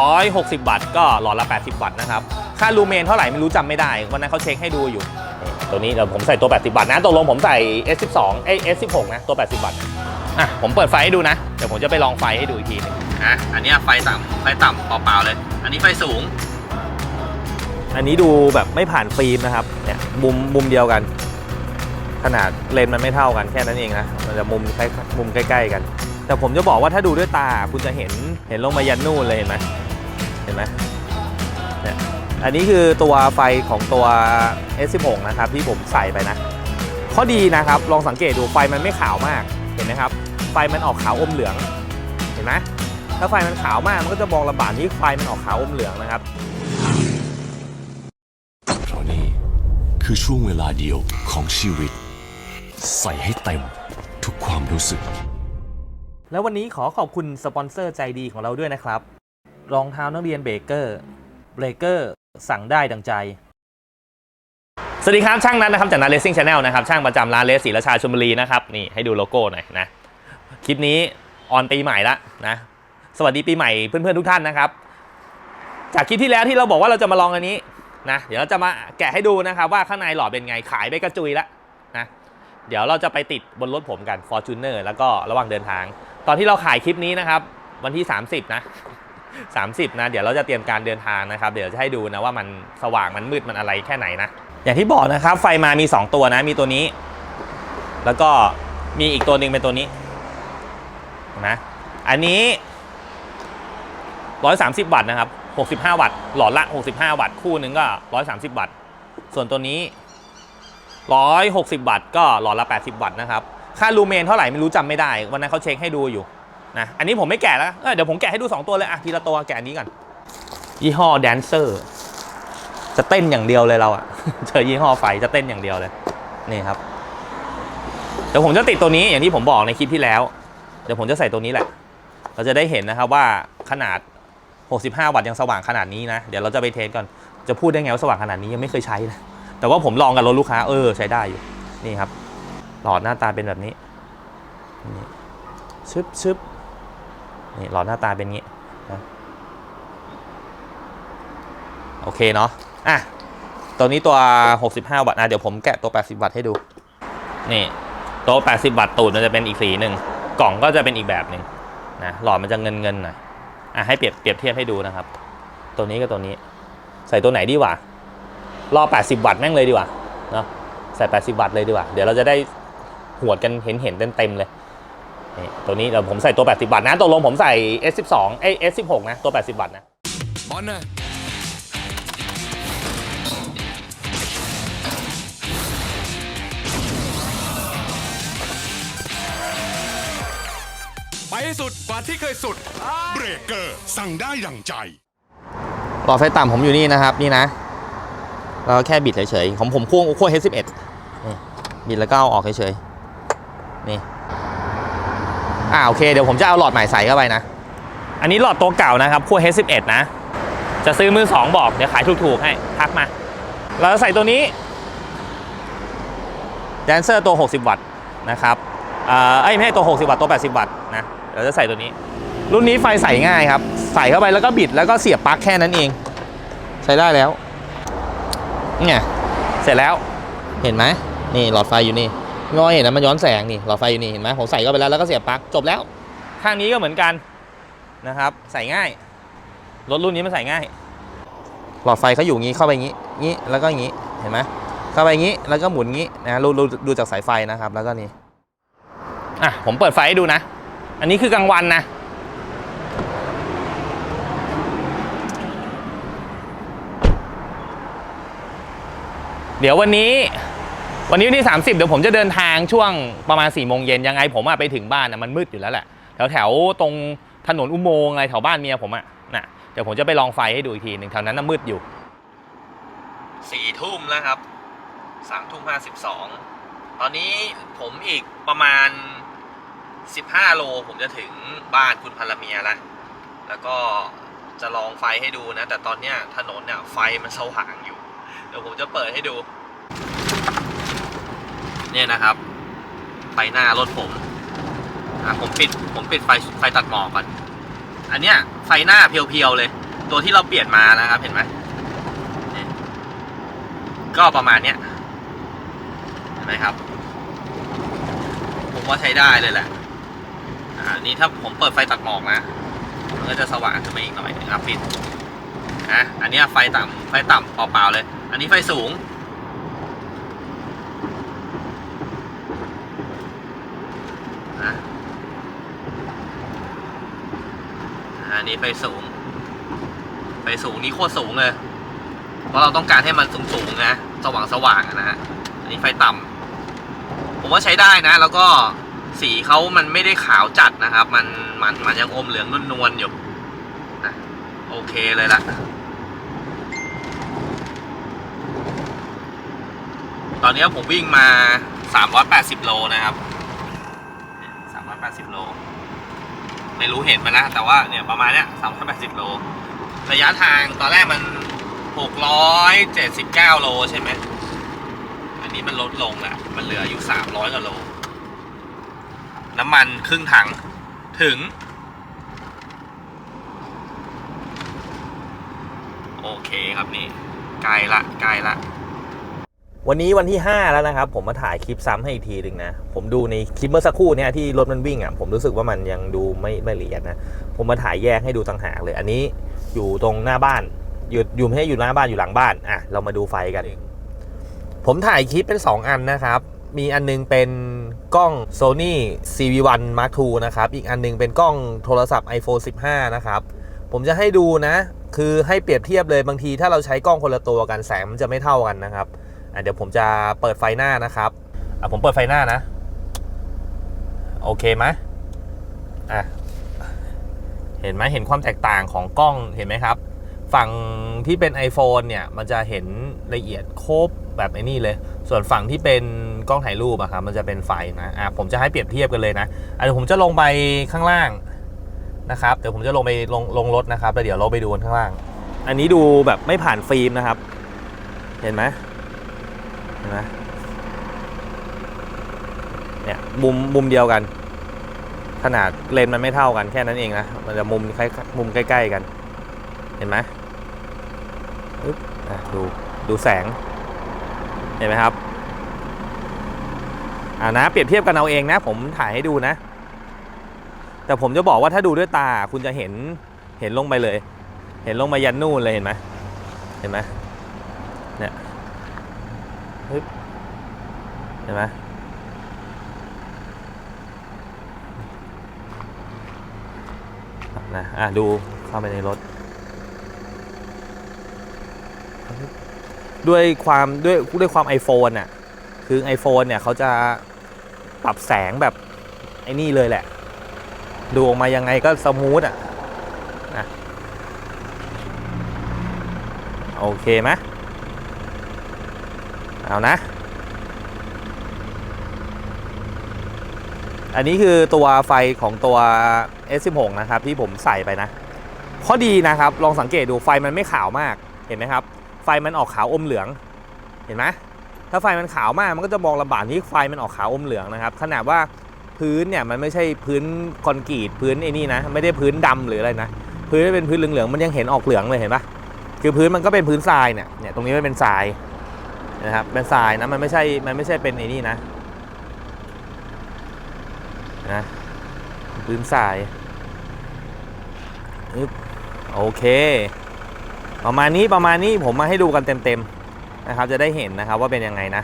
160 วัตต์ก็หลอดละ 80 วัตต์นะครับ ค่าลูเมนเท่าไหร่ไม่รู้จำไม่ได้ วันนั้นเขาเช็คให้ดูอยู่ ตัวนี้เดี๋ยวผมใส่ตัว 80 วัตต์นะตกลงผมใส่ S12 เอ้ย S16 นะ ตัว 80 วัตต์อะผมเปิดไฟให้ดูนะ เดี๋ยวผมจะไปลองไฟให้ดูอีกทีนึงอะอันนี้ไฟต่ำไฟต่ำเปล่าๆเลย อันนี้ไฟสูง อันนี้ดูแบบไม่ผ่านฟิล์มนะครับเนี่ยมุมมุมเดียวกัน ขนาดเลนส์มันไม่เท่ากันแค่นั้นเองนะมันจะมุมใกล้มุมใกล้ ๆ กัน แต่ผมจะบอกว่าถ้าดูด้วยตาคุณจะเห็นเห็นลงมายันนู่นเลยเห็นไหมเห็นไหมเนี่ยอันนี้คือตัวไฟของตัว S16 นะครับที่ผมใส่ไปนะ ข้อดีนะครับลองสังเกตดูไฟมันไม่ขาวมากเห็นไหมครับ ไฟมันออกขาวอมเหลืองเห็นไหมถ้าไฟมันขาวมากมันก็จะมองลำบากที่ไฟมันออกขาวอมเหลืองนะครับเพราะนี่คือช่วงเวลาเดียวของชีวิต ใส่ให้เต็มทุกความรู้สึก แล้ววันนี้ขอขอบคุณสปอนเซอร์ใจดีของเราด้วยนะครับ รองเท้านักเรียนเบเกอร์ เบเกอร์ สั่งได้ดังใจ สวัสดีครับช่างนัทนะครับจากนัทเลสซิ่งชาแนลนะครับช่างประจำร้านเลสศรีราชาชลบุรีนะครับนี่ให้ดูโลโก้หน่อยนะคลิปนี้ออนปีใหม่ละนะสวัสดีปีใหม่เพื่อนๆทุกท่านนะครับ จากคลิปที่แล้วที่เราบอกว่าเราจะมาลองอันนี้นะเดี๋ยวเราจะมาแกะให้ดูนะครับว่าข้างในหลอดเป็นไงขายไปกระจุยแล้วนะเดี๋ยวเราจะไปติดบนรถผมกัน Fortuner แล้วก็ระหว่างเดินทาง ตอนที่เราขายคลิปนี้นะครับ วันที่ 30 นะ 30 นะ เดี๋ยวเราจะเตรียมการเดินทางนะครับ เดี๋ยวจะให้ดูนะว่ามันสว่างมันมืดมันอะไรแค่ไหนนะ อย่างที่บอกนะครับ ไฟมามี 2 ตัวนะ มีตัวนี้ แล้วก็มีอีกตัวหนึ่งเป็นตัวนี้นะอันนี้ 130 วัตต์นะครับ 65 วัตต์ หลอดละ 65 วัตต์ คู่หนึ่งก็ 130 วัตต์ ส่วนตัวนี้ 160 วัตต์ ก็หลอดละ 80 วัตต์นะครับ ค่าลูเมนเท่าไหร่ไม่รู้จำไม่ได้ วันนั้นเขาเช็คให้ดูอยู่นะอันนี้ผมไม่แกะแล้วเเดี๋ยวผมแกะให้ดู 2 ตัวเลยอะทีละตัวแกะอันนี้ก่อนยี่ห้อแดนเซอร์จะเต้นอย่างเดียวเลยเราอะเจอยี่ห้อไฟจะเต้นอย่างเดียวเลยนี่ครับเดี๋ยวผมจะติดตัวนี้อย่างที่ผมบอกในคลิปที่แล้ว เดี๋ยวผมจะใส่ตัวนี้แหละ เราจะได้เห็นนะครับว่าขนาด 65 วัตต์ยังสว่างขนาดนี้นะ เดี๋ยวเราจะไปเทสก่อน จะพูดได้ไงว่าสว่างขนาดนี้ยังไม่เคยใช้เลยแต่ว่าผมลองกับรถลูกค้าเออใช้ได้อยู่นี่ครับ หลอดหน้าตาเป็นแบบนี้นี่ชึบชึบนี่หลอดหน้าตาเป็นงี้นะโอเคเนาะอะตัวนี้ตัว 65 วัตต์นะเดี๋ยวผมแกะตัว 80 วัตต์ให้ดู นี่ตัว 80 วัตต์ตูดมันจะเป็นอีกสีหนึ่งกล่องก็จะเป็นอีกแบบหนึ่งนะหลอดมันจะเงินเงินหน่อยอะให้เปรียบเปรียบเทียบให้ดูนะครับ ตัวนี้กับตัวนี้ ใส่ตัวไหนดีกว่ารอ 80 วัตต์แม่งเลยดีกว่าเนอะใส่ 80 วัตต์เลยดีกว่า เดี๋ยวเราจะได้ หวดกันเห็นเห็นเต็มๆเลยนี่ตัวนี้เดี๋ยวผมใส่ตัว 80วัตต์นะตกลงผมใส่ S12 เอ้ย S16 นะ ตัว 80วัตต์นะบอลนะไปให้สุดกว่าที่เคยสุด เบรกเกอร์ สั่งได้ดั่งใจหลอดไฟต่ำผมอยู่นี่นะครับนี่นะเราแค่บิดเฉยๆของผมขั้วขั้ว H11 นี่บิดแล้วก็เอาออกเฉยๆ นี่อ่าโอเคเดี๋ยวผมจะเอาหลอดใหม่ใส่เข้าไปนะ อันนี้หลอดตัวเก่านะครับขั้ว H11 นะ จะซื้อมือสองบอกเดี๋ยวขายถูกๆให้ทักมา เราจะใส่ตัวนี้แดนเซอร์ตัว 60 วัตต์นะครับอ่าเอ้ยไม่ใช่ตัว 60 วัตต์ตัว 80 วัตต์นะเราจะใส่ตัวนี้ รุ่นนี้ไฟใส่ง่ายครับ ใส่เข้าไปแล้วก็บิดแล้วก็เสียบปลั๊กแค่นั้นเอง ใช้ได้แล้วเนี่ยเสร็จแล้วเห็นไหมนี่หลอดไฟอยู่นี่ งอยเห็นนะมันย้อนแสงนี่หลอดไฟอยู่นี่เห็นไหมผมใส่เข้าไปแล้วแล้วก็เสียบปลั๊กจบแล้ว ข้างนี้ก็เหมือนกันนะครับ ใส่ง่ายรถรุ่นนี้มันใส่ง่าย หลอดไฟเขาอยู่งี้เข้าไปงี้งี้แล้วก็งี้เห็นไหมเข้าไปงี้แล้วก็หมุนงี้นะดูดูดูจากสายไฟนะครับ แล้วก็นี่อะผมเปิดไฟให้ดูนะ อันนี้คือกลางวันนะเดี๋ยววันนี้ วันนี้วันที่ 30 เดี๋ยวผมจะเดินทางช่วงประมาณ4ี่โมงเย็นยังไงผมอะไปถึงบ้านอะมันมืดอยู่แล้วแหละแถวแถวตรงถนนอุโมงค์อะไรแถวบ้านเมียผมอะน่ะเดี๋ยวผมจะไปลองไฟให้ดูอีกทีหนึ่งแถวนั้นน่ะมืดอยู่สี่ทุ่มแล้วครับสามทุ่มห้าสิบสองตอนนี้ผมอีกประมาณ15โลผมจะถึงบ้านคุณพลเมียแล้วแล้วก็จะลองไฟให้ดูนะ แต่ตอนเนี้ยถนนเนี่ยไฟมันสว่างอยู่ เดี๋ยวผมจะเปิดให้ดู เนี่ยนะครับไฟหน้ารถผมอะผมปิดผมปิดไฟไฟตัดหมอกก่อน อันเนี้ยไฟหน้าเพียวๆเลย ตัวที่เราเปลี่ยนมานะครับเห็นไหมก็ประมาณเนี้ยเห็นไหมครับ ผมว่าใช้ได้เลยแหละอ่านี่ถ้าผมเปิดไฟตัดหมอกนะมันก็จะสว่างขึ้นมาอีกหน่อยนึงครับปิดนะอันเนี้ยไฟต่ำไฟต่ำเปล่าๆเลย อันนี้ไฟสูง นะ อันนี้ไฟสูง ไฟสูงนี่โคตรสูงเลย เพราะเราต้องการให้มันสูงๆนะ สว่างสว่างๆนะฮะ อันนี้ไฟต่ำผมว่าใช้ได้นะ แล้วก็สีเขามันไม่ได้ขาวจัดนะครับ มันมันมันยังอมเหลืองนวลๆอยู่นะโอเคเลยละตอนนี้ผมวิ่งมา 380 โลนะครับ 380 โล ไม่รู้เห็นมานะ แต่ว่าเนี่ยประมาณเนี้ย380โล ระยะทางตอนแรกมัน679โลใช่ไหม อันนี้มันลดลงแหละมันเหลืออยู่300กว่าโล น้ำมันครึ่งถังถึง โอเคครับนี่ใกล้ละใกล้ละ วันนี้วันที่ 5 แล้วนะครับ ผมมาถ่ายคลิปซ้ำให้อีกทีหนึ่งนะ ผมดูในคลิปเมื่อสักครู่เนี่ยที่รถมันวิ่งอะผมรู้สึกว่ามันยังดูไม่ไม่ละเอียดนะ ผมมาถ่ายแยกให้ดูต่างหากเลย อันนี้อยู่ตรงหน้าบ้าน อยู่อยู่ไม่ใช่อยู่หน้าบ้านอยู่หลังบ้านอะเรามาดูไฟกัน ผมถ่ายคลิปเป็น 2 อันนะครับ มีอันนึงเป็นกล้อง Sony CV1 Mark II นะครับ อีกอันนึงเป็นกล้องโทรศัพท์ iPhone 15 นะครับ ผมจะให้ดูนะ คือให้เปรียบเทียบเลยบางทีถ้าเราใช้กล้องคนละตัวกันแสงมันจะไม่เท่ากันนะครับอะ เดี๋ยวผมจะเปิดไฟหน้านะครับอะผมเปิดไฟหน้านะ โอเคไหมอะเห็นไหมเห็นความแตกต่างของกล้องเห็นไหมครับ ฝั่งที่เป็น iPhone เนี่ยมันจะเห็นละเอียดครบแบบไอ้นี่เลย ส่วนฝั่งที่เป็นกล้องถ่ายรูปอะครับมันจะเป็นไฟนะอะผมจะให้เปรียบเทียบกันเลยนะอะเดี๋ยวผมจะลงไปข้างล่างนะครับเดี๋ยวผมจะลงไปลงลงรถนะครับแล้วเดี๋ยวเราไปดูกันข้างล่าง อันนี้ดูแบบไม่ผ่านฟิล์มนะครับ เห็นไหม เห็นไหมเนี่ยมุมมุมเดียวกัน ขนาดเลนมันไม่เท่ากันแค่นั้นเองนะมันจะมุมคล้มุมใกล้ ๆกัน เห็นไหมอึ๊บอะดูดูแสง เห็นไหมครับอ่านะเปรียบเทียบกันเอาเองนะ ผมถ่ายให้ดูนะ แต่ผมจะบอกว่าถ้าดูด้วยตาคุณจะเห็นเห็นลงไปเลย เห็นลงมายันนู่นเลยเห็นไหมเห็นไหม ฮึบเห็นไหมนะอะดูเข้าไปในรถ ด้วยความด้วยด้วยความ iPhone น่ะคือ iPhone เนี่ยเขาจะปรับแสงแบบไอ้นี่เลยแหละ ดูออกมายังไงก็สมูทอะนะโอเคไหม เอานะ อันนี้คือตัวไฟของตัว S16 นะครับ ที่ผมใส่ไปนะ ข้อดีนะครับ ลองสังเกตดูไฟมันไม่ขาวมาก เห็นไหมครับ ไฟมันออกขาวอมเหลือง เห็นไหมถ้าไฟมันขาวมากมันก็จะมองลำบากที่ไฟมันออกขาวอมเหลืองนะครับ ขนาดว่าพื้นเนี่ยมันไม่ใช่พื้นคอนกรีตพื้นไอ้นี่นะ ไม่ได้พื้นดำหรืออะไรนะ พื้นเป็นพื้นเหลืองๆมันยังเห็นออกเหลืองเลยเห็นปะคือพื้นมันก็เป็นพื้นทรายเนี่ยเนี่ยตรงนี้มันเป็นทราย นะครับเป็นทรายนะมันไม่ใช่มันไม่ใช่เป็นไอ้นี่นะนะพื้นทรายอึ๊บโอเคประมาณนี้ประมาณนี้ผมมาให้ดูกันเต็มๆนะครับ จะได้เห็นนะครับว่าเป็นยังไงนะ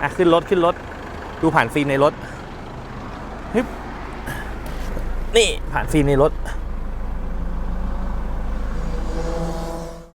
อะขึ้นรถขึ้นรถดูผ่านฟิล์มในรถฮึบนี่ผ่านฟิล์มในรถ